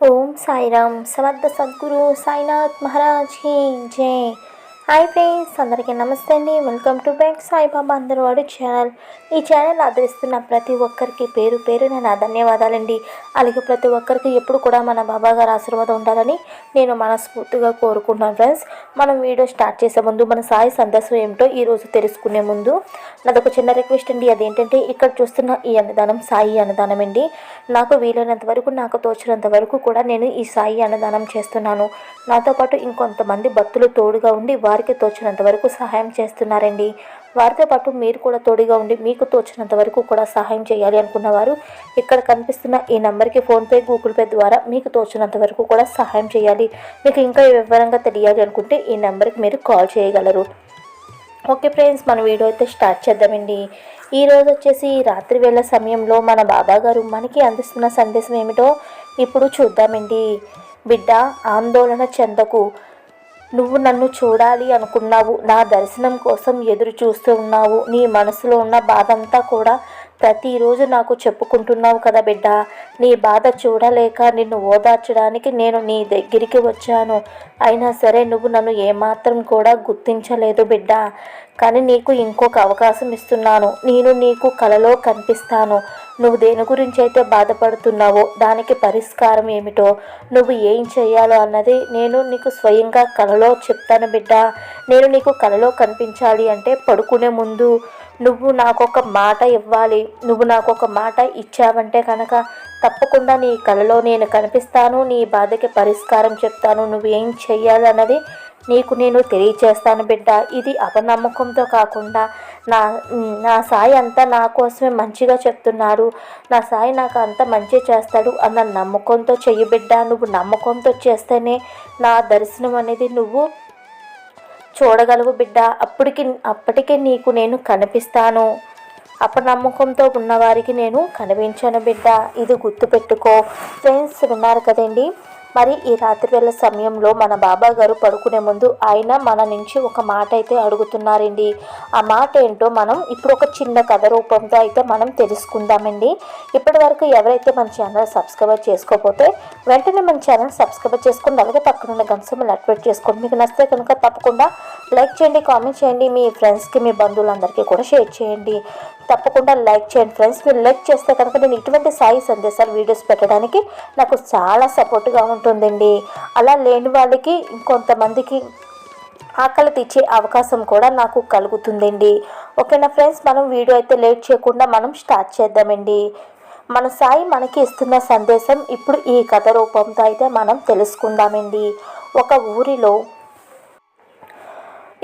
ઓમ સાંઈરામ સમર્થ સદગુરુ સાંઈનાથ મહારાજ કી જય హాయ్ ఫ్రెండ్స్ అందరికీ నమస్తే అండి. వెల్కమ్ టు బ్యాక్ సాయిబాబా అందరవాడు ఛానల్. ఈ ఛానల్ ఆదరిస్తున్న ప్రతి ఒక్కరికి పేరు పేరు నా ధన్యవాదాలండి. అలాగే ప్రతి ఒక్కరికి ఎప్పుడు కూడా మన బాబా గారు ఆశీర్వాదం ఉండాలని నేను మనస్ఫూర్తిగా కోరుకుంటున్నాను ఫ్రెండ్స్. మనం వీడియో స్టార్ట్ చేసే ముందు మన సాయి సందర్శనం ఏమిటో ఈరోజు తెలుసుకునే ముందు నాదొక చిన్న రిక్వెస్ట్ అండి. అదేంటంటే ఇక్కడ చూస్తున్న ఈ అన్నదానం సాయి అన్నదానం అండి. నాకు వీలైనంత వరకు నాకు తోచినంత వరకు కూడా నేను ఈ సాయి అన్నదానం చేస్తున్నాను. నాతో పాటు ఇంకొంతమంది భక్తులు తోడుగా ఉండి వారికి తోచినంత వరకు సహాయం చేస్తున్నారండి. వారితో పాటు మీరు కూడా తోడుగా ఉండి మీకు తోచినంత వరకు కూడా సహాయం చేయాలి అనుకున్నవారు ఇక్కడ కనిపిస్తున్న ఈ నెంబర్కి ఫోన్పే గూగుల్ పే ద్వారా మీకు తోచినంత వరకు కూడా సహాయం చేయాలి. మీకు ఇంకా వివరంగా తెలియాలి అనుకుంటే ఈ నెంబర్కి మీరు కాల్ చేయగలరు. ఓకే ఫ్రెండ్స్ మన వీడియో అయితే స్టార్ట్ చేద్దామండి. ఈరోజు వచ్చేసి రాత్రి వేళ సమయంలో మన బాబా గారు మనకి అందిస్తున్న సందేశం ఏమిటో ఇప్పుడు చూద్దామండి. బిడ్డ ఆందోళన చెందకు. నువ్వు నన్ను చూడాలి అనుకున్నావు. నా దర్శనం కోసం ఎదురు చూస్తూ ఉన్నావు. నీ మనసులో ఉన్న బాధంతా కూడా ప్రతిరోజు నాకు చెప్పుకుంటున్నావు కదా బిడ్డ. నీ బాధ చూడలేక నిన్ను ఓదార్చడానికి నేను నీ దగ్గరికి వచ్చాను. అయినా సరే నువ్వు నన్ను ఏమాత్రం కూడా గుర్తించలేదు బిడ్డ. కానీ నీకు ఇంకొక అవకాశం ఇస్తున్నాను. నేను నీకు కలలో కనిపిస్తాను. నువ్వు దేని గురించి అయితే బాధపడుతున్నావో దానికి పరిష్కారం ఏమిటో నువ్వు ఏం చేయాలో అన్నది నేను నీకు స్వయంగా కలలో చెప్తాను బిడ్డ. నేను నీకు కలలో కనిపించాలి అంటే పడుకునే ముందు నువ్వు నాకు ఒక మాట ఇవ్వాలి. నువ్వు నాకు ఒక మాట ఇచ్చావంటే కనుక తప్పకుండా నీ కలలో నేను కనిపిస్తాను నీ బాధకి పరిష్కారం చెప్తాను. నువ్వు ఏం చెయ్యాలన్నది నీకు నేను తెలియచేస్తాను బిడ్డ. ఇది అపనమ్మకంతో కాకుండా నా నా సాయి అంతా నా కోసమే మంచిగా చెప్తున్నాడు. నా సాయి నాకు అంత మంచి చేస్తాడు అన్న నమ్మకంతో చెయ్యి బిడ్డ. నువ్వు నమ్మకంతో చేస్తేనే నా దర్శనం అనేది నువ్వు చూడగలవు బిడ్డ. అప్పటికి అప్పటికే నీకు నేను కనిపిస్తాను. అపనమ్మకంతో ఉన్నవారికి నేను కనిపించను బిడ్డ. ఇది గుర్తుపెట్టుకో. ఫ్రెండ్స్ విన్నారు కదండి? మరి ఈ రాత్రి వేళ సమయంలో మన బాబా గారు పడుకునే ముందు ఆయన మన నుంచి ఒక మాట అయితే అడుగుతున్నారండి. ఆ మాట ఏంటో మనం ఇప్పుడు ఒక చిన్న కథ రూపంతో అయితే మనం తెలుసుకుందామండి. ఇప్పటి వరకు ఎవరైతే మన ఛానల్ సబ్స్క్రైబ్ చేసుకోకపోతే వెంటనే మన ఛానల్ సబ్స్క్రైబ్ చేసుకోండి అలాగే పక్కన ఉన్న గంసమ్మలు యాక్టివేట్ చేసుకోండి మీకు నచ్చితే కనుక తప్పకుండా లైక్ చేయండి కామెంట్ చేయండి మీ ఫ్రెండ్స్కి మీ బంధువులందరికీ కూడా షేర్ చేయండి. తప్పకుండా లైక్ చేయండి ఫ్రెండ్స్ మీరు లైక్ చేస్తే కనుక నేను ఇటువంటి సాయి సందేశాలు వీడియోస్ పెట్టడానికి నాకు చాలా సపోర్ట్గా ఉంటుందండి. అలా లేని వాళ్ళకి ఇంకొంతమందికి ఆకలి తెచ్చే అవకాశం కూడా నాకు కలుగుతుందండి. ఓకేనా ఫ్రెండ్స్? మనం వీడియో అయితే లేట్ చేయకుండా మనం స్టార్ట్ చేద్దామండి. మన సాయి మనకి ఇస్తున్న సందేశం ఇప్పుడు ఈ కథ రూపంతో అయితే మనం తెలుసుకుందామండి. ఒక ఊరిలో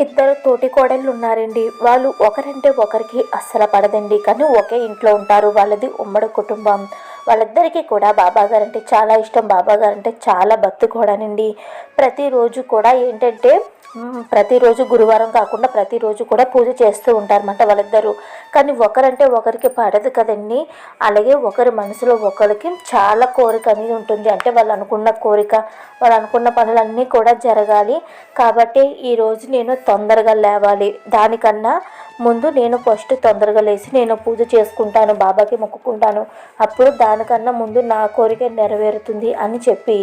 ఇద్దరు తోటి కోడళ్ళు ఉన్నారండి. వాళ్ళు ఒకరంటే ఒకరికి అస్సలు పడదండి. కానీ ఒకే ఇంట్లో ఉంటారు. వాళ్ళది ఉమ్మడి కుటుంబం. వాళ్ళిద్దరికీ కూడా బాబాగారు అంటే చాలా ఇష్టం. బాబాగారు అంటే చాలా భక్తి కూడానండి ప్రతిరోజు కూడా ఏంటంటే ప్రతిరోజు గురువారం కాకుండా ప్రతిరోజు కూడా పూజ చేస్తూ ఉంటారన్నమాట వాళ్ళిద్దరూ. కానీ ఒకరంటే ఒకరికి పడదు కదండి. అలాగే ఒకరి మనసులో ఒకరికి చాలా కోరిక అనేది ఉంటుంది. అంటే వాళ్ళు అనుకున్న కోరిక వాళ్ళు అనుకున్న పనులన్నీ కూడా జరగాలి. కాబట్టి ఈరోజు నేను తొందరగా లేవాలి. దానికన్నా ముందు నేను ఫస్ట్ తొందరగా లేచి నేను పూజ చేసుకుంటాను బాబాకి మొక్కుకుంటాను. అప్పుడు దానికన్నా ముందు నా కోరిక నెరవేరుతుంది అని చెప్పి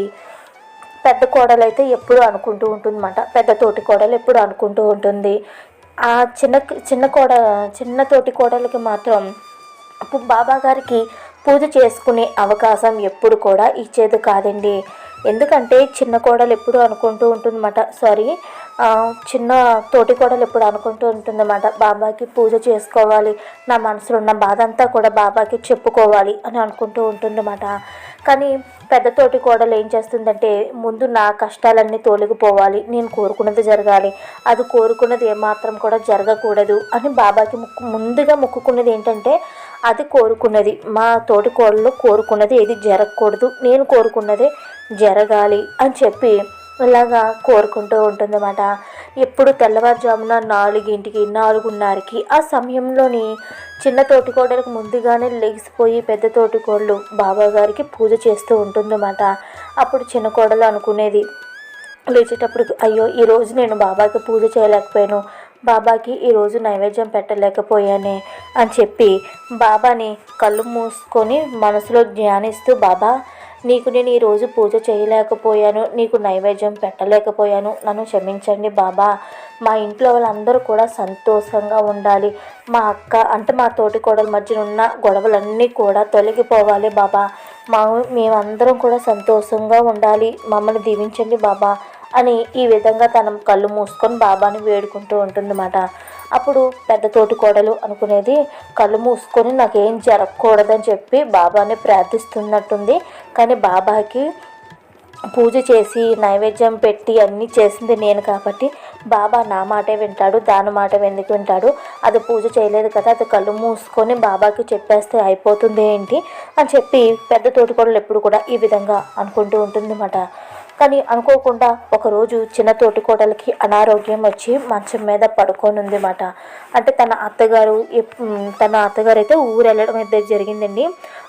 పెద్ద కోడలు అయితే ఎప్పుడు అనుకుంటూ ఉంటుందన్నమాట. పెద్ద తోటి కోడలు ఎప్పుడు అనుకుంటూ ఉంటుంది. ఆ చిన్న చిన్న కోడ చిన్న తోటి కోడలకి మాత్రం బాబా గారికి పూజ చేసుకునే అవకాశం ఎప్పుడు కూడా ఇచ్చేది కాదండి. ఎందుకంటే చిన్న కోడలు ఎప్పుడు అనుకుంటూ ఉంటుందన్నమాట. సారీ చిన్న తోటి కోడలు ఎప్పుడు అనుకుంటూ ఉంటుందన్నమాట. బాబాకి పూజ చేసుకోవాలి నా మనసులో ఉన్న బాధ అంతా కూడా బాబాకి చెప్పుకోవాలి అని అనుకుంటూ ఉంటుందన్నమాట. కానీ పెద్ద తోటి కోడలు ఏం చేస్తుందంటే ముందు నా కష్టాలన్నీ తోలిగిపోవాలి నేను కోరుకున్నది జరగాలి. అది కోరుకున్నది ఏమాత్రం కూడా జరగకూడదు అని బాబాకి ముక్కు ముందుగా మొక్కుకున్నది ఏంటంటే అది కోరుకున్నది. మా తోటి కోడలు కోరుకున్నది ఏది జరగకూడదు. నేను కోరుకున్నదే జరగాలి అని చెప్పి ఇలాగా కోరుకుంటూ ఉంటుందన్నమాట. ఎప్పుడు తెల్లవారుజామున నాలుగింటికి నాలుగున్నరకి ఆ సమయంలోని చిన్న తోటికోడలకు ముందుగానే లెగిసిపోయి పెద్ద తోటికోడలు బాబా గారికి పూజ చేస్తూ ఉంటుందన్నమాట. అప్పుడు చిన్న కోడలు అనుకునేది లేచేటప్పుడు అయ్యో ఈరోజు నేను బాబాకి పూజ చేయలేకపోయాను. బాబాకి ఈరోజు నైవేద్యం పెట్టలేకపోయానే అని చెప్పి బాబాని కళ్ళు మూసుకొని మనసులో ధ్యానిస్తూ బాబా నీకు నేను ఈరోజు పూజ చేయలేకపోయాను నీకు నైవేద్యం పెట్టలేకపోయాను. నన్ను క్షమించండి బాబా. మా ఇంట్లో వాళ్ళందరూ కూడా సంతోషంగా ఉండాలి. మా అక్క అంటే మా తోటి కోడల మధ్యన ఉన్న గొడవలన్నీ కూడా తొలగిపోవాలి బాబా. మా మేమందరం కూడా సంతోషంగా ఉండాలి. మమ్మల్ని దీవించండి బాబా అని ఈ విధంగా తన కళ్ళు మూసుకొని బాబాని వేడుకుంటూ ఉంటుందన్నమాట. అప్పుడు పెద్ద తోటి కోడలు అనుకునేది కళ్ళు మూసుకొని నాకేం జరగకూడదని చెప్పి బాబాని ప్రార్థిస్తున్నట్టుంది. కానీ బాబాకి పూజ చేసి నైవేద్యం పెట్టి అన్నీ చేసింది నేను కాబట్టి బాబా నా మాటే వింటాడు దాని మాట ఎందుకు వింటాడు? అది పూజ చేయలేదు కదా అది కళ్ళు మూసుకొని బాబాకి చెప్పేస్తే అయిపోతుంది ఏంటి? అని చెప్పి పెద్ద తోటికోడలు ఎప్పుడు కూడా ఈ విధంగా అనుకుంటూ ఉంటుందన్నమాట. కానీ అనుకోకుండా ఒకరోజు చిన్న తోటికోడలకి అనారోగ్యం వచ్చి మంచం మీద పడుకోనుంది ఉందన్నమాట అంటే తన అత్తగారు తన అత్తగారు అయితే ఊరు వెళ్ళడం అయితే జరిగిందండి.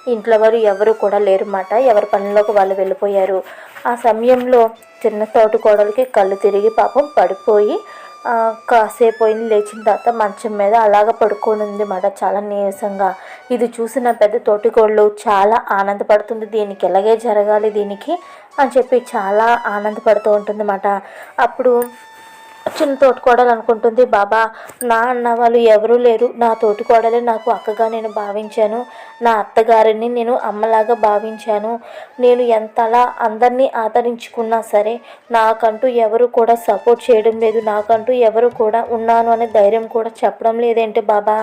ఇంట్లో వారు ఎవరు కూడా లేరన్నమాట. ఎవరి పనుల్లోకి వాళ్ళు వెళ్ళిపోయారు. ఆ సమయంలో చిన్న తోటికోడలికి కళ్ళు తిరిగి పాపం పడిపోయి కాసేపు పోయింది లేచిన తర్వాత మంచం మీద అలాగ పడుకొని ఉంది మాట చాలా నీరసంగా. ఇది చూసిన పెద్ద తోటికోళ్ళు చాలా ఆనందపడుతుంది దీనికి ఎలాగే జరగాలి దీనికి అని చెప్పి చాలా ఆనందపడుతూ ఉంటుందన్నమాట అప్పుడు చిన్న తోటికోడలు అనుకుంటుంది బాబా నా అన్న వాళ్ళు ఎవరూ లేరు. నా తోటికోడలే నాకు అక్కగా నేను భావించాను. నా అత్తగారిని నేను అమ్మలాగా భావించాను. నేను ఎంతలా అందరినీ ఆదరించుకున్నా సరే నాకంటూ ఎవరు కూడా సపోర్ట్ చేయడం లేదు. నాకంటూ ఎవరు కూడా ఉన్నాను అనే ధైర్యం కూడా చెప్పడం లేదేంటి బాబా?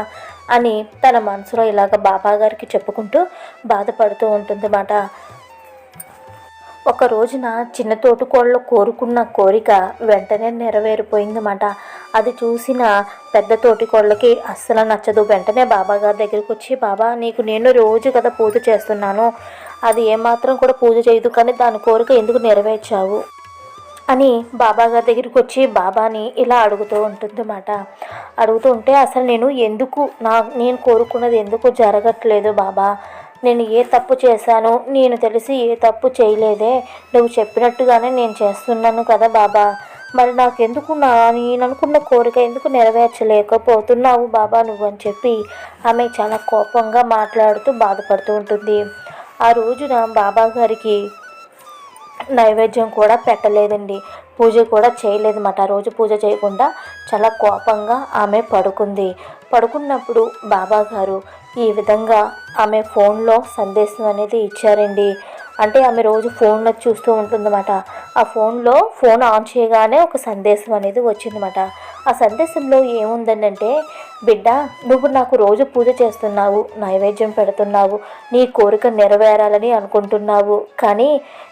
అని తన మనసులో ఇలాగ బాబా గారికి చెప్పుకుంటూ బాధపడుతూ ఉంటుందన్నమాట. ఒక రోజున చిన్న తోటికోళ్ళు కోరుకున్న కోరిక వెంటనే నెరవేరిపోయిందన్నమాట. అది చూసిన పెద్ద తోటికోళ్ళకి అస్సలు నచ్చదు. వెంటనే బాబాగారి దగ్గరికి వచ్చి బాబా నీకు నేను రోజు కదా పూజ చేస్తున్నాను. అది ఏమాత్రం కూడా పూజ చేయదు కానీ దాని కోరిక ఎందుకు నెరవేర్చావు? అని బాబాగారి దగ్గరికి వచ్చి బాబాని ఇలా అడుగుతూ ఉంటుందన్నమాట. అడుగుతూ ఉంటే అసలు నేను ఎందుకు నా నేను కోరుకున్నది ఎందుకు జరగట్లేదు బాబా? నేను ఏ తప్పు చేశాను నేను తెలిసి ఏ తప్పు చేయలేదే. నువ్వు చెప్పినట్టుగానే నేను చేస్తున్నాను కదా బాబా. మరి నాకెందుకు నా నేను అనుకున్న కోరిక ఎందుకు నెరవేర్చలేకపోతున్నావు బాబా నువ్వు అని చెప్పి ఆమె చాలా కోపంగా మాట్లాడుతూ బాధపడుతూ ఉంటుంది. ఆ రోజున బాబా గారికి నైవేద్యం కూడా పెట్టలేదండి. పూజ కూడా చేయలేదన్నమాట. ఆ రోజు పూజ చేయకుండా చాలా కోపంగా ఆమె పడుకుంది. పడుకున్నప్పుడు బాబా గారు ఈ విధంగా ఆమె ఫోన్లో సందేశం అనేది ఇచ్చారండి. అంటే ఆమె రోజు ఫోన్లో చూస్తూ ఉంటుందన్నమాట. ఆ ఫోన్లో ఫోన్ ఆన్ చేయగానే ఒక సందేశం అనేది వచ్చిందన్నమాట. ఆ సందేశంలో ఏముందనంటే బిడ్డ నువ్వు నాకు రోజు పూజ చేస్తున్నావు నైవేద్యం పెడుతున్నావు నీ కోరిక నెరవేరాలని అనుకుంటున్నావు. కానీ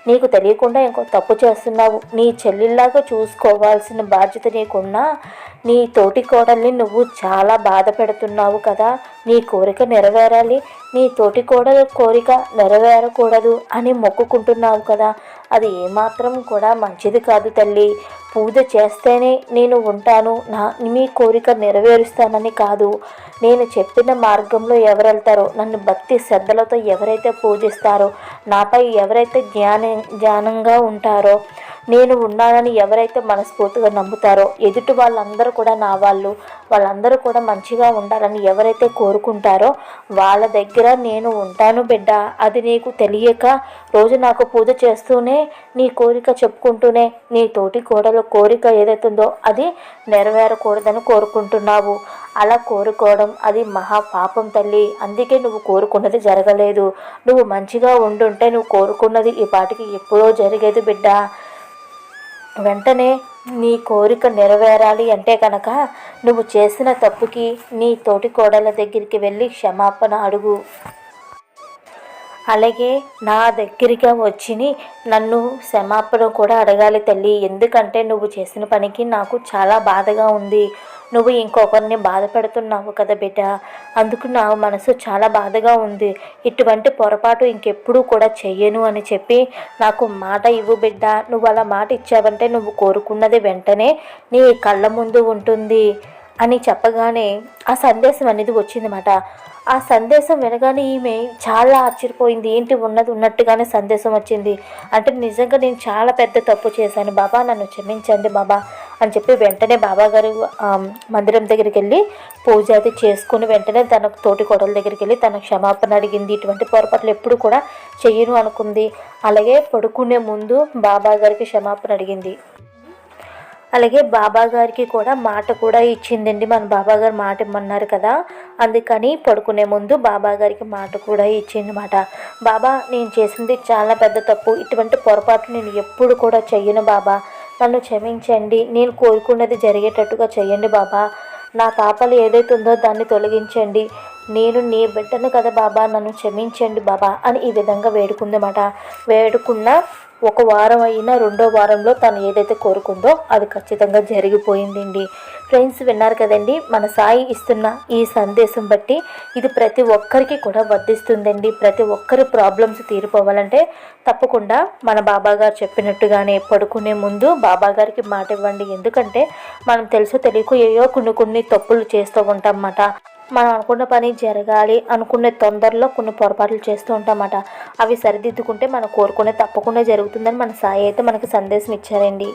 నీకు తెలియకుండా ఇంకో తప్పు చేస్తున్నావు. నీ చెల్లిలాగా చూసుకోవాల్సిన బాధ్యత నీకున్నా నీ తోటి కోడల్ని నువ్వు చాలా బాధ పెడుతున్నావు కదా. నీ కోరిక నెరవేరాలి నీ తోటి కోడల కోరిక నెరవేరకూడదు అని మొక్కుకుంటున్నావు కదా. అది ఏమాత్రం కూడా మంచిది కాదు తల్లి. పూజ చేస్తేనే నేను ఉంటాను. నా మీ కోరిక నెరవేరుస్తానని కాదు. నేను చెప్పిన మార్గంలో ఎవరు వెళ్తారో నన్ను భక్తి శ్రద్ధలతో ఎవరైతే పూజిస్తారో నాపై ఎవరైతే జ్ఞాన జ్ఞానంగా ఉంటారో నేను ఉన్నానని ఎవరైతే మనస్ఫూర్తిగా నమ్ముతారో ఎదుటి వాళ్ళందరూ కూడా నా వాళ్ళు వాళ్ళందరూ కూడా మంచిగా ఉండాలని ఎవరైతే కోరుకుంటారో వాళ్ళ దగ్గర నేను ఉంటాను బిడ్డ. అది నీకు తెలియక రోజు నాకు పూజ చేస్తూనే నీ కోరిక చెప్పుకుంటూనే నీ తోటి కోడల కోరిక ఏదైతుందో అది నెరవేరకూడదని కోరుకుంటున్నావు. అలా కోరుకోవడం అది మహా పాపం తల్లి. అందుకే నువ్వు కోరుకున్నది జరగలేదు. నువ్వు మంచిగా ఉండుంటే నువ్వు కోరుకున్నది ఈ పాటికి ఎప్పుడో జరిగేది బిడ్డ. వెంటనే నీ కోరిక నెరవేరాలి అంటే కనుక నువ్వు చేసిన తప్పుకి నీ తోటి కోడల దగ్గరికి వెళ్ళి క్షమాపణ అడుగు. అలాగే నా దగ్గరికి వచ్చి నన్ను క్షమాపణ కూడా అడగాలి తల్లి. ఎందుకంటే నువ్వు చేసిన పనికి నాకు చాలా బాధగా ఉంది. నువ్వు ఇంకొకరిని బాధ పెడుతున్నావు కదా బిడ్డ. అందుకు నా మనసు చాలా బాధగా ఉంది. ఇటువంటి పొరపాటు ఇంకెప్పుడు కూడా చెయ్యను అని చెప్పి నాకు మాట ఇవ్వు బిడ్డ. నువ్వు అలా మాట ఇచ్చావంటే నువ్వు కోరుకున్నది వెంటనే నీ కళ్ళ ముందు ఉంటుంది అని చెప్పగానే ఆ సందేశం అనేది వచ్చిందన్నమాట. ఆ సందేశం వినగానే ఈమె చాలా ఆశ్చర్యపోయింది. ఏంటి ఉన్నది ఉన్నట్టుగానే సందేశం వచ్చింది. అంటే నిజంగా నేను చాలా పెద్ద తప్పు చేశాను. బాబా నన్ను క్షమించండి బాబా. అని చెప్పి వెంటనే బాబాగారు మందిరం దగ్గరికి వెళ్ళి పూజ అది చేసుకుని వెంటనే తన తోటి కొడల దగ్గరికి వెళ్ళి తన క్షమాపణ అడిగింది. ఇటువంటి పొరపాట్లు ఎప్పుడు కూడా చెయ్యను అనుకుంది. అలాగే పడుకునే ముందు బాబా గారికి క్షమాపణ అడిగింది. అలాగే బాబా గారికి కూడా మాట కూడా ఇచ్చిందండి. మన బాబా గారు మాట ఇమ్మన్నారు కదా. అందుకని పడుకునే ముందు బాబా గారికి మాట కూడా ఇచ్చింది బాబా నేను చేసింది చాలా పెద్ద తప్పు. ఇటువంటి పొరపాటు నేను ఎప్పుడు కూడా చెయ్యను బాబా. నన్ను క్షమించండి. నేను కోరుకున్నది జరిగేటట్టుగా చేయండి బాబా. నా పాపలు ఏదైతే ఉందో దాన్ని తొలగించండి. నేను నీ బిడ్డను కదా బాబా నన్ను క్షమించండి బాబా అని ఈ విధంగా వేడుకుందన్నమాట. వేడుకున్న ఒక వారం అయినా రెండో వారంలో తను ఏదైతే కోరుకుందో అది ఖచ్చితంగా జరిగిపోయిందండి. ఫ్రెండ్స్ విన్నారు కదండి మన సాయి ఇస్తున్న ఈ సందేశం బట్టి ఇది ప్రతి ఒక్కరికి కూడా వర్తిస్తుందండి. ప్రతి ఒక్కరి ప్రాబ్లమ్స్ తీరిపోవాలంటే తప్పకుండా మన బాబాగారు చెప్పినట్టుగానే పడుకునే ముందు బాబాగారికి మాట ఇవ్వండి. ఎందుకంటే మనం తెలుసో తెలియక ఏయో కొన్ని కొన్ని తప్పులు చేస్తూ ఉంటాం అన్నమాట మనం అనుకున్న పని జరగాలి అనుకునే తొందరలో కొన్ని పొరపాట్లు చేస్తూ ఉంటామట అవి సరిదిద్దుకుంటే మనం కోరుకునే తప్పకుండా జరుగుతుందని మన సాయి అయితే మనకి సందేశం ఇచ్చారండి.